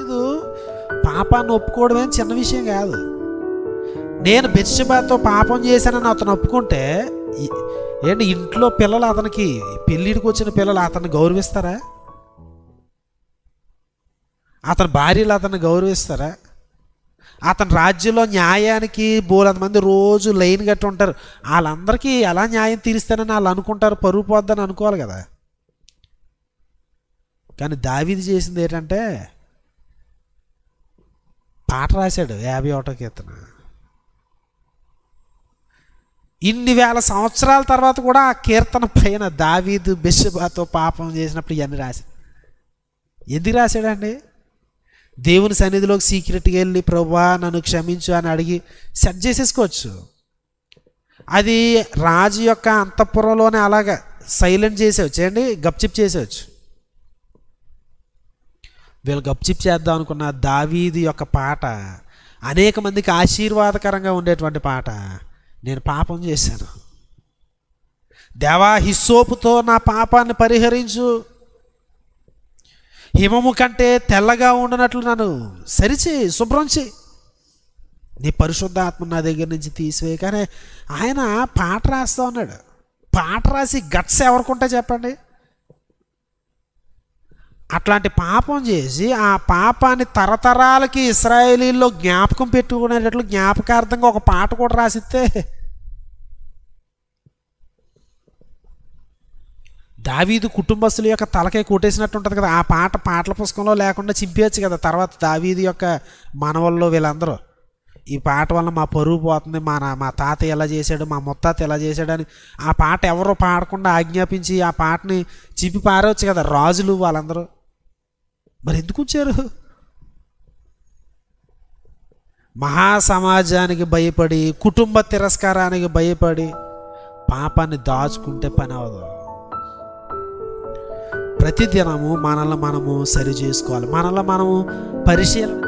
ఇది పాపాన్ని ఒప్పుకోవడమే చిన్న విషయం కాదు. నేను బెచ్చబాతో పాపం చేశానని అతను ఒప్పుకుంటే ఏంటి ఇంట్లో పిల్లలు అతనికి పెళ్ళిడికి వచ్చిన పిల్లలు అతన్ని గౌరవిస్తారా? అతని భార్యలు అతన్ని గౌరవిస్తారా? అతని రాజ్యంలో న్యాయానికి బోలంత మంది రోజు లైన్ కట్టి ఉంటారు. వాళ్ళందరికీ ఎలా న్యాయం తీరుస్తానని వాళ్ళు అనుకుంటారు పరుగు పోద్దని అనుకోవాలి కదా. కానీ దావీది చేసింది ఏంటంటే పాట రాశాడు యాభై ఒకటో కీర్తన. ఇన్ని వేల సంవత్సరాల తర్వాత కూడా ఆ కీర్తన పైన దావీదు బెషబాతో పాపం చేసినప్పుడు ఇవన్నీ రాశాడు. ఎందుకు రాశాడండి? దేవుని సన్నిధిలోకి సీక్రెట్గా వెళ్ళి ప్రభా నన్ను క్షమించు అని అడిగి సెట్ చేసేసుకోవచ్చు. అది రాజు యొక్క అంతఃపురంలోనే అలాగా సైలెంట్ చేసేవచ్చు. అండి గప్చిప్ చేసేవచ్చు. వీళ్ళు గప్చిప్ చేద్దాం అనుకున్న దావీది యొక్క పాట అనేక మందికి ఆశీర్వాదకరంగా ఉండేటువంటి పాట. నేను పాపం చేశాను. దేవా హిస్సోపుతో నా పాపాన్ని పరిహరించు. హిమము కంటే తెల్లగా ఉండనట్లు నన్ను సరిచి శుభ్రం చేయి. నీ పరిశుద్ధాత్మ నా దగ్గర నుంచి తీసివేయి. కానీ ఆయన పాట రాస్తా ఉన్నాడు. పాట రాసి గట్స్ ఎవరికుంటే చెప్పండి? అట్లాంటి పాపం చేసి ఆ పాపాన్ని తరతరాలకి ఇస్రాయేలీల్లో జ్ఞాపకం పెట్టుకునేటట్లు జ్ఞాపకార్థంగా ఒక పాట కూడా రాసిస్తే. దావీదు కుటుంబస్తుల యొక్క తలకే కొట్టేసినట్టు ఉంటుంది కదా. ఆ పాట పాటల పుస్తకంలో లేకుండా చింపేయచ్చు కదా. తర్వాత దావీదు యొక్క మనవల్లో వీళ్ళందరూ ఈ పాట వల్ల మా పరువు పోతుంది. మా మా తాత ఎలా చేశాడు మా ముత్తాత ఎలా చేశాడు అని ఆ పాట ఎవరు పాడకుండా ఆజ్ఞాపించి ఆ పాటని చిప్పి పారవచ్చు కదా రాజులు వాళ్ళందరూ. మరి ఎందుకు వచ్చారు మహాసమాజానికి భయపడి కుటుంబ తిరస్కారానికి భయపడి పాపాన్ని దాచుకుంటే పని అవదు ప్రతిదినము మనల్ని మనము సరి చేసుకోవాలి. మనల్ని మనము పరిశీలన